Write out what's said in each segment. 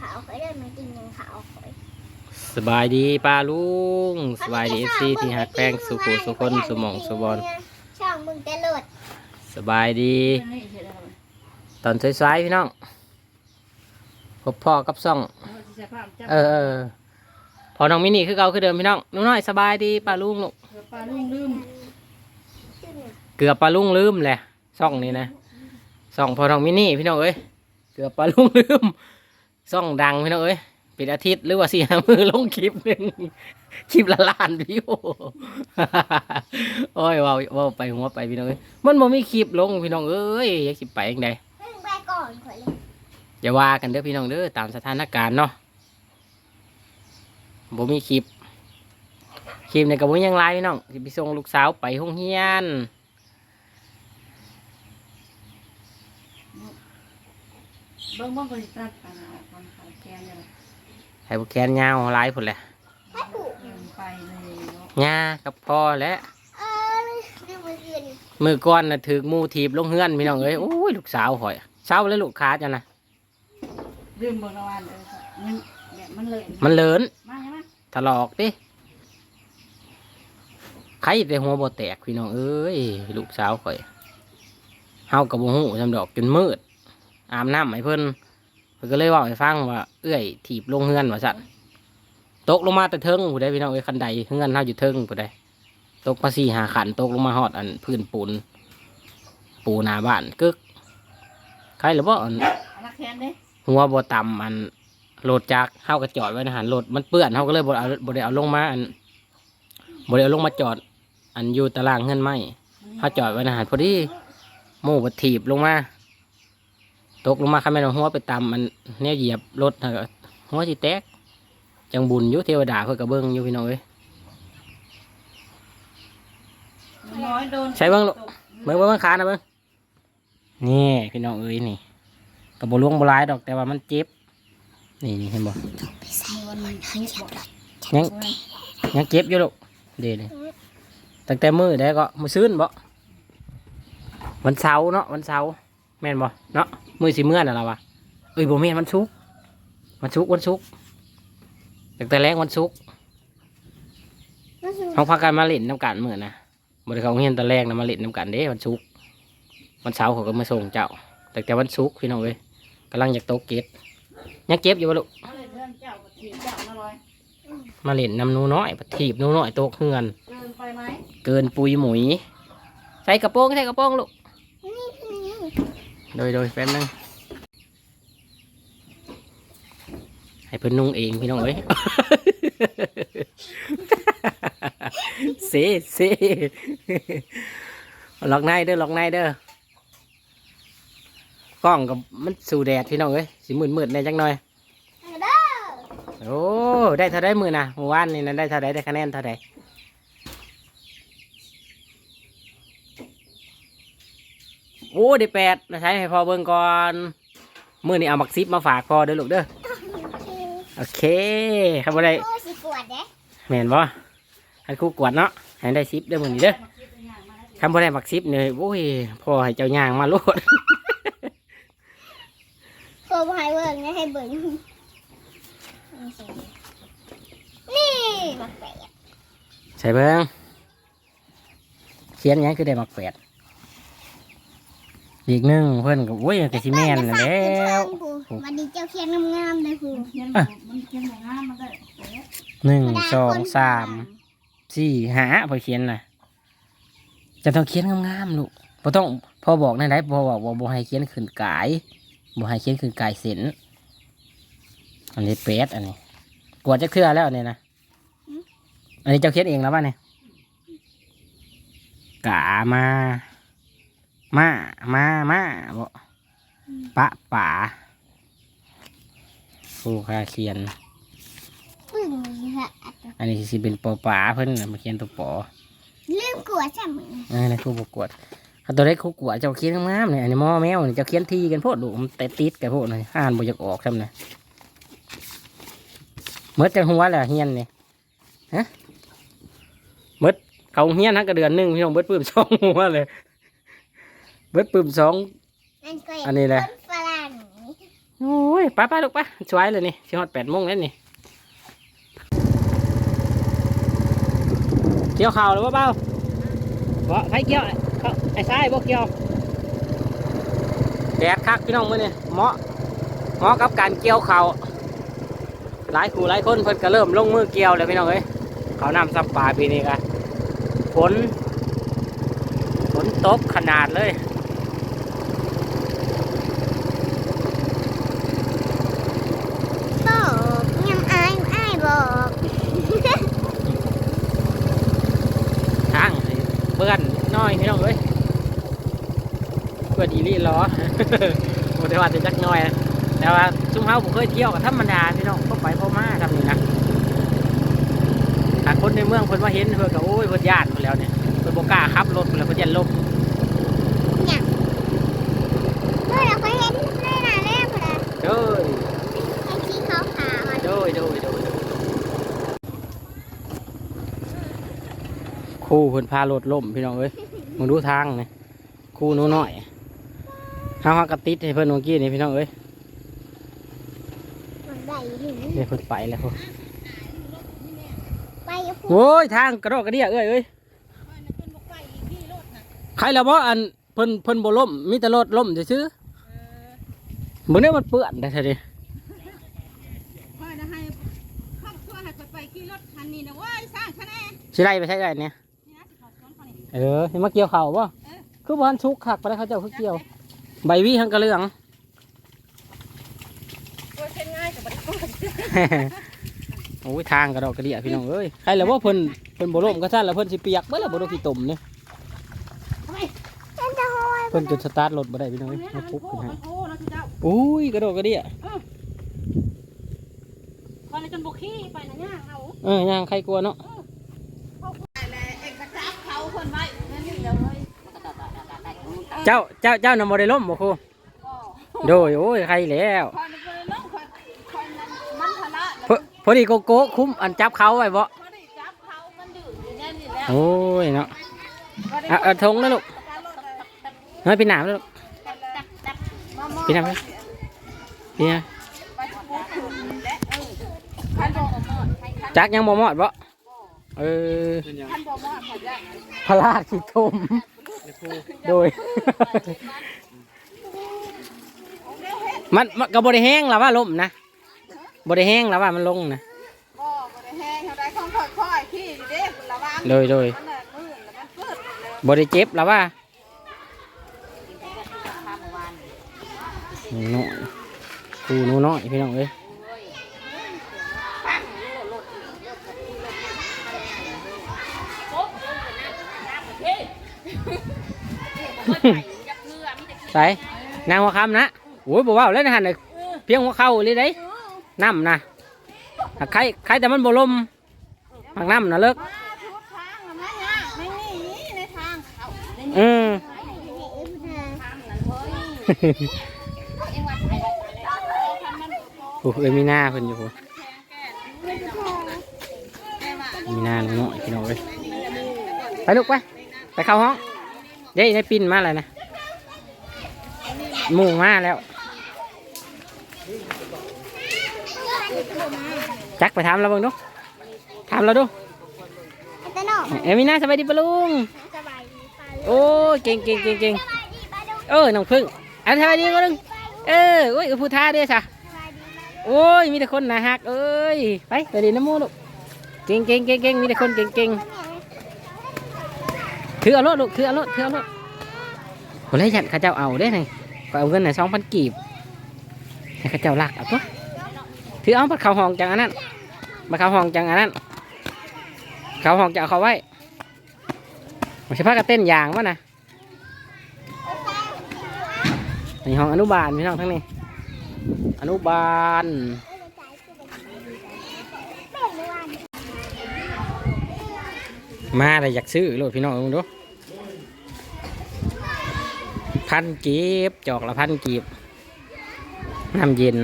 ขาวข่อยเดินมากินหนึ่งขาวข่อยสบายดีป้าลุงสบายดีเอฟซีที่หักแป้งสุขุสุคนสุหมองสุบอลช่องมึงจะโหลดสบายดี ตอนสายๆพี่น้องพบพ่อกับซ่อง เออเออพอน้องมินี่คือเก่าคือเดิมพี่น้องน้องน้อยสบายดีป้าลุงลูกปลาลุงลืมชื่อหนึ่งเกือบป้าลุงลืมแหละซ่องนี้นะซ่องพอน้องมินี่พี่น้องเอ้ยเกือบป้าลุงลืม ซ่องดังพี่น้องเอ้ยเป็นอาทิตย์หรือว่าสี่ห้ามือลงคลิปหนึ่งคลิปละล้านวิวโอ้ยเว้าเว้าไปหัวไปพี่น้องเอ้ยมันบ่มีคลิปลงพี่น้องเอ้ยอยากสิไปยังไงเพิ่งไปก่อนข่อยเลยอย่าว่ากันเด้อพี่น้องเด้อตามสถานการณ์เนาะบ่มีคลิปคลิปเนี่ยกับบ่ยังไลฟ์พี่น้องสิไปส่งลูกสาวไปห้องเรียน เบิ้งเบิ้งคนตัดปลาคนขายแกงเนี่ยให้พวกแขนยาวไลฟ์พุ่นแหละให้ผูกเดินไปเลยเนาะย่ากับพ่อและ เออลืมมือคืนมือก้อนน่ะถือหมูถีบลงเฮือนพี่น้องเอ้ยโอ้ยลูกสาวหอยเช้าแล้วลูกค้าจ้ะนะลืมเบิ้งละวันเออมันแบบมันเลยมันเลินมาใช่ไหมถลอกดิใครแต่หัวบ่แตกพี่น้องเอ้ยลูกสาวข่อยเฮากับบ่ฮู้จำดอกจนมืด อาบน้ำให้เพิ่นเพิ่นก็เลยเว่าให้ฟังว่าเอื้อยถีบลงเฮือนว่าซั่นตกลงมาแต่เทิงผู้ใดพี่น้องเอ้ยคันใดเฮือนเฮาอยู่เทิงผู้ใดตกมาสี่หาขันตกลงมาฮอดอันพื้นปูน ปูหน้าบ้านกึกใครหรือบ่อันเอาละแคนเด้หัวบ่ต่ำอันโหลดจากเฮาก็จอดไว้ในะหันโหลดมันเปื้อนเฮาก็เลยบ่เอาบ่ได้เอาลงมาอันบ่ได้เอาลงมาจอด อันอยู่ตารางเฮือนไม้เฮาจอดไว้ในะหันพอดีหมู่บ่ถีบลงมา ตกลงมาคันแม่นเอาหัวไปตำมันแนวเหยียบรถน่ะก็หัวสิแตก จังบุญอยู่เทวดาเพิ่นก็เบิ่งอยู่พี่น้องเอ้ยน้อยโดนใช้เบิ่งลูกเบิ่งเบิ่งเบิ่งขานะเบิ่งนี่พี่น้องเอ้ยนี่ก็บ่ลวงบ่หลายดอกแต่ว่ามันเจ็บ นี่นี่เห็นบ่มันนิดบอกยังยังเจ็บอยู่ลูกเดี๋ยวนี้ตั้งแต่มือได้ก็มือซื้นบ่วันเสาร์เนาะวันเสาร์แม่นบ่เนาะ มือสิเมื่อน่ะล่ะวะเอ้ยบ่แม่นวันศุกร์วันศุกร์วันศุกร์ตั้งแต่แรกวันศุกร์ก็คือเขาพากันมาเล่นน้ำกันมื้อนะบ่ได้เขาเฮียนตอนแรกนะมาเล่นน้ำกันเด้วันศุกร์วันเสาร์เขาก็มาส่งเจ้าตั้งแต่วันศุกร์พี่น้องเอ้ยกำลังอยากโตะเก็ตยังเก็บอยู่บ่ลูกเอาเลยเพื่อนเจ้ากับทีเจ้ามาลอยมาเล่นน้ำหนูน้อยปะถีบหนูน้อยโตะเฮือน เกินไปไหมเกินปุยหมุยใส่กระโปรงใส่กระโปรงลูกนี่คือนี่ โดยโดยแป๊บนึงให้เพิ่นนุ่งเองพี่น้องเอ้ยเซเซล็อกในเด้อล็อกในเด้อกล้องกับมันสู่แดดพี่น้องเอ้ยสิมืดมืดๆแหน่จังหน่อยเด้อโอ้ได้เท่าไดมือนะเมื่อวานนี่นะได้เท่าไดได้คะแนนเท่าได โอ้ได้แปดนะใช้ให้พอเบิ่งก่อนมือนี่เอามักซิปมาฝากพอเด้อลูกเด้อโอเคครับบ่ได้โอ้สิปวดเด้แม่นบ่ให้ครู่กวดเนาะให้ได้ซิปเด้อมือนี้เด้อทำบ่ได้มักซิปเนี่ยโอ้ยพ่อให้เจ้าย่างมาโลดโคบให้เบิ่งนะให้เบิ่งนี่มาแปะใส่เบิ่งเขียนหยังคือได้มักแปด อีกหนึ่งเพื่อนก็โอ้ยก็สิแม่นนั่นแหล้ววันนี้เจ้าเขียนงามๆเลยครูเขียนมันเขียนอย่างงามมันได้หนึ่งสองสามสี่หาพอเขียนน่ะจะต้องเขียนงามๆลูกพอต้องพอบอกในไหนพอบอกว่าบ่ให้เขียนขึ้นกายบ่ให้เขียนขึ้นกายเส้นอันนี้เป็ดอันนี้กวดจะเคลือแล้วอันนี้นะอันนี้เจ้าเขียนเองแล้วป่ะเนี่ยกามา มามามาบ่ปะป่าครูคาเขียนปึ้งเลยค่ะอันนี้สิเป็นปอป่าเพิ่นน่ะมาเขียนตัวปอลืมกลัวใช่ไหมเออในครูบกวดเอาตัวได้ครูกวดเจ้าเขียนงามๆเนี่ยอันนี้หมอแมวนี่เจ้าเขียนทีกันโพดดูมันแต่ติดกันโพดเลยอ่านบ่อยากออกซ้ำนะเมื่อจะหัวแหละเฮียนนี่ฮะเมื่อเขาเฮียนฮักกระเดือนหนึ่งพี่น้องเบิดปื้มสองหัวเลยเบิดปื้มสองนั่นก็อันนี้แหละ ฝรั่งโโอ้ยไปไปลูกไปสวยเลยนี่สิฮอดแปดโมงแล้วนี่เกี่ยวข่าวหรือว่าเปล่าบ่ใครเกี่ยวเขาไอ้ชายบ่เกี่ยวแดดคักพี่น้องมื้อนี่เหมาะเหมาะกับการเกี่ยวข่าวหลายคู่หลายคนเพิ่นก็เริ่มลงมือเกี่ยวแล้วพี่น้องเอ้ยเขาวนำซับปลาปีนี้กันฝนฝนตกขนาดเลย บอกยังอายอายบอก ทางให้เปื้ อนน้อยพี่น้องเอ้ยเปื้อนอีหลี่ล้อโมเดว่าจะจักหน้อยนะแต่ว่าซุ่มเฮาผมเคยเที่ยวกับธรรมดาพี่น้องก็ไปพ่อมาทำนี่นะถ้าคนในเมืองเพิ่นว่าเห็นเพิ่นก็โอ้ยเพิ่นย่านหมดแล้วเนี่ยเพิ่นบ่กล้าขับรถเพิ่นแล้วเพิ่นยันลมเนี่ยเมื่อเราไปเห็นในหน้าแรกเลยเด้ยไอ้ที่เขาขาวอะเด้ยเด้ยเด้ยครู่เพิ่นพารถล่มพี่น้องเอ้ย มึงดูทางนี่ครู่หนูน้อยเฮาเฮากระติดให้เพิ่นเมื่อกี้นี่พี่น้องเอ้ยมันได้อยู่เดี๋ยวเพิ่นไปแล้วพุ่นไปอยู่พูดโอ้ยทางกระโดดกระเดียเอ้ยเอ้ยใครละบ่อันเพิ่นเพิ่นบ่ล่มมีแต่รถล่มซื่อๆมื้อนี้มันเปื้อนได้ซะดิค่อยนะให้ครอบครัวให้ไปขี่รถคันนี้นะเว้ยสร้างคะแนนสิไล่ไปใช้ได้เนี่ยนี่นะสิขอ สอนเขานี่เออสิมาเกี่ยวข้าวบ่เออคือบ่ทันสุกคักไปแล้วเขาเจ้าคือเกี่ยว ใบวิหังกระเหลืองตัวเช่นง่ายกับบัตรโอ้ยทางกระดอกกระเดียพี่น้องเอ้ยใครละบ่เพิ่นเพิ่นบ่ล่มก็ซั่นแล้วเพิ่นสิเปียกเบิดแล้วบ่โดนขี้ตุ่มนี่เป็นจะห้อยเพิ่นจนสตาร์ทรถบ่ได้พี่น้องเอ้ยมาปุ๊บโอ้ขึ้นมัฮะนโอ้นะทุเจ้าอุ้ยกระโดดกระเดียคอยในจนบุกขี้ไปนะย่างเอาเออย่างใครกลัวเนาะ แต่เอกจับเขาคนไว้นั่นนี่ เลยเจ้าเจ้าเจ้าน่ะบ่ได้ล่มบ่ครูโดยโอ้ยใครแล้วคอยไปล้มคอยคอยมันทะละพอพอดีโกโก้คุ้มอันจับเขาไว้บ่พอได้จับเขามันดื้ออยู่แน่นี่แล้วโอ้ยเนาะเอาเอาทงนะลูกเฮ้ยปีหนามแล้วลูกปีหนามเลยปีหนามคันบ่มอดจักยังบ่มอดบ่ เออคันบ่มอดหมดแล้วพลาดขี้ทมโดย มันมันก็บ่ได้แห้งแล้วว่าล่มนะบ่ได้แห้งแล้วว่ามันลงนะก็บ่ได้แห้งเท่าใดของค่อยๆขี้นี่เด้ระวังโดยโดยมันน่ะมืดแล้วมันปืดเลยบ่ได้เจ็บแล้วว่าหนูน้อยครูหนูน้อยพี่น้องเอ้ย ใส่นางหัวคำนะโอ้ยบอกว่าเล่นหันเลยเพียงหัวเข่าเลยได้น้ำนะหากใครใครแต่มันบ่ลมหากน้ำนะเลิกมาทุกทางแล้วนะย่าไม่หนีในทางเขาในนี้อืมทางนั้นเฮ้ยเอ็งว่าใส่เอาคันมันบ่พอโอ้เอ้ยมีหน้าเพิ่นอยู่พุ่นแม่ว่ามีหน้าน้อยๆพี่น้องเอ้ยไปลูกไปไปเข้าห้อง เด้ยในปิ่นมาแล้วนะหมุ่มาแล้ว จักไปถามเราเบิ่งดูถามเราดูไอ้ตะนอกเอ้มีหน้าสบายดีปะลุงสบายดีปลาลูกโอ้เก่งเก่งเก่งเก่งเออน้องพึ่งอันสบายดีปะลุงเออโอ้ยผู้ท้าด้อจ้ะสบายดีปลาลูกโอ้ยมีแต่คนน่าฮักเอ้ยไปไปดีน้ำมูลูกเก่งเก่งเก่งเก่งมีแต่คนเก่งเก่ง ถือเอารถลูกถือเอารถถือเอารถคนแรกฉันข้าเจ้าเอาได้ไงก็เอาเงินหน่ะสองพันกีบให้ข้าเจ้าลักเอาตัวถือเอาบัดเขาห้องจังอันนั้นบัดเขาห้องจังอันนั้น เขาห้องจะเอาเขาไว้ไม่ใช่พากันเต้นยางวะนะนี่ห้องอนุบาลพี่น้องทั้งนี้ อนุบาลมาเลยอยากซื้อโลดพี่น้องเอาดู พันกีบ จอกละพันกีบ น้ำเย็น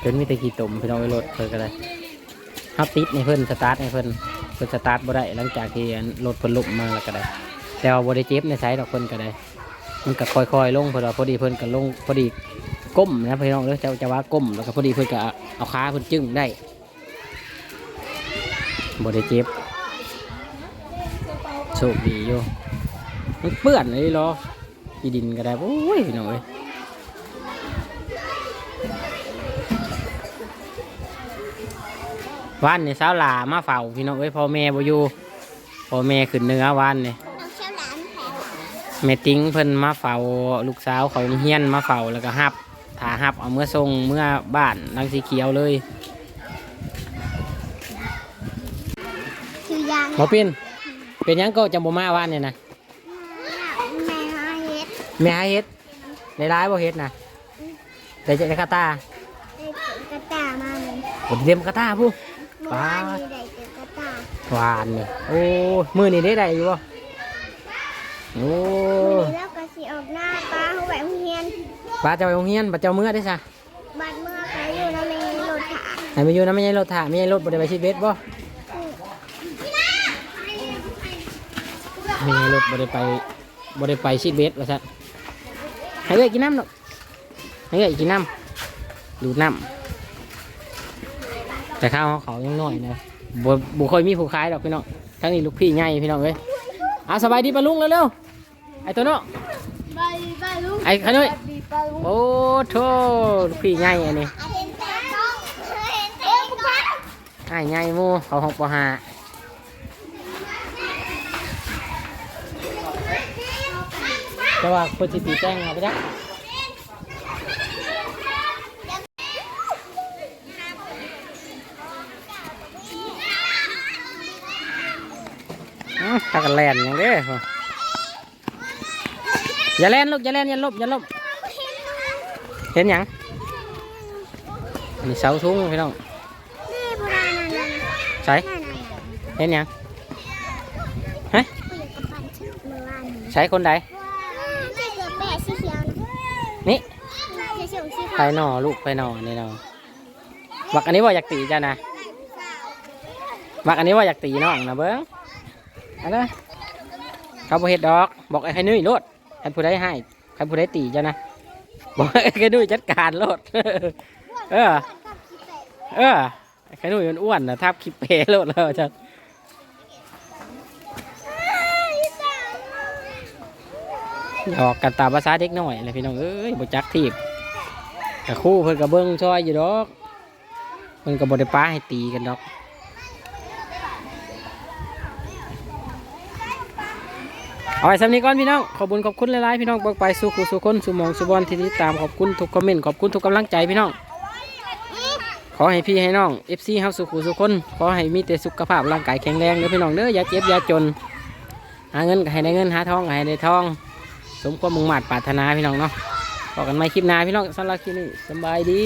เป็นมิตรกี่ตุ่มพี่น้องไอ้รถเพิ่นก็เลยฮับติดในเพิ่นสตาร์ทในเพิ่นเพิ่นสตาร์ทบ่ได้ หลังจากที่รถเพิ่นลุกมาแล้วก็ได้ แต่ว่าบ่ได้เจ็บในไซส์ดอกเพิ่นก็ได้ มันก็ค่อยๆลงเพิ่นว่าพอดีเพิ่นก็ลงพอดี ก้มนะพี่น้องเด้อจะจะว่าก้มแล้วก็พอดีเพิ่นก็เอาขาเพิ่นจึงได้บ่ได้เจ็บโชคดีอยู่มันเปื้อนเลยเหรออีดินก็ได้โอ้ยพี่น้องเอ้ยวันนี่สาวหลามาเฝ้าพี่น้องเอ้ยพ่อแม่บ่อยู่พ่อแม่ขึ้นเหนื้อวันนี่น้องเชี่ยวหลานแผลแม่ติ้งเพิ่นมาเฝ้าลูกสาวเขาเฮียนมาเฝ้าแล้วก็ฮับ ถาฮับเอาเมื่อส่งเมื่อบ้านลังสีเขียวเลยคือยางหมอปินเป็นหยังก็จะบ่มาว่านเนี่ยนะแม่ฮาเฮ็ดแม่หาเฮ็ดในร้ายบ่เฮ็ดนะแต่จะได้คาตาได้เจอกระตามาเลยผมเตรียมคาตาผู้ เมื่อวานนี้ได้เจอกระตาหวานนี่โอ้มือนี่ได้ได้อยู่บ่โอ้ วันนี้แล้ว ป้าเจ้าไปโรงเรียนป้าเจ้าเมื่อได้ซะบัดเมื่อใครอยู่แล้วไม่มีรถถาให้มาอยู่นะไม่ใช่รถถ่าไม่ใช่รถบ่ได้ไปชีดเบสบ่ไม่ใช่รถบ่ได้ไปบ่ได้ไปชีดเบสว่าซั่นให้เอ้ยกินน้ำหน่อยให้เอ้ยกินน้ำดูดน้ำแต่ข้าวเขายังน้อยนะบ่บ่ค่อยมีผู้ขายดอกพี่น้องทั้งนี้ลูกพี่ใหญ่พี่น้องเอ้ยเอาสบายดีปะลุงเร็วๆไอ้ตัวเนาะไปไปลูกไอ้ขนุยดีไปลูก โอ้โธ่ลูกพี่ใหญ่อันนี้เห็นแต่กล้งเห็นแต่กล้องไอ้ใหญ่หมูเขาหกปหาแต่ว่าคนสิตีแจ้งเอาไปจ้ะอื้อถ้ากันแล่นอย่างเด้ออย่าแล่นลูกอย่าแล่นอย่าลบอย่าลบ เห็นหยังอันนี้เสาทุ่งพี่น้องนี่โบราณนั่นนั่นใส่นั่นนั่นเห็นหยังฮะคุยกับปันชื่อเมื่อวานนี้ใช้คนใดที่เกือบแปะสีเขียวนะนี่สีเขียวสีไปขาวหนอลูกไปหนอนี่หนอบักอันนี้ว่าอยากตีจ้ะนะบักอันนี้ว่าอยากตีน้องนะเบิ้งเอันนั้นเขาบอเฮ็ดดอก บอกไอ้ไข่นุ่ยโลดใครผู้ใดให้ใครผู้ใดตีจ้ะนะ บอกไอ้ไข่นุ่ยจัดการโลด เออ เออไอ้ไข่นุ่ยมันอ้วนนะทับคลิปเพลโลดแล้วจ้ะหยอกกันตามภาษาเด็กน้อยเลยพี่น้องเอ้ยบ่จักทีบแต่คู่เพิ่นก็เบิ่งช่วยอยู่ดอกเพิ่นก็บ่ได้ป้าให้ตีกันดอก เอาไว้สำนี้ก่อนพี่น้อง ขอบคุญขอบคุณหลายๆพี่น้องบอกไปสู่คู่สู่คนสู่หมองสู่บอลที่ติดตามขอบคุณทุกคอมเมนต์ขอบคุณทุกกำลังใจพี่น้อง ขอให้พี่ให้น้อง FC เฮาสู่คู่สู่คน ขอให้มีแต่สุขภาพร่างกายแข็งแรงเด้อพี่น้องเด้ออย่าเจ็บอย่าจน หาเงินก็ให้ได้เงินหาทองก็ให้ได้ทอง สมความมุ่งมั่นปรารถนาพี่น้องเนาะบอกกันใหม่คลิปหน้าพี่น้องสำหรับคลิปนี้สบายดี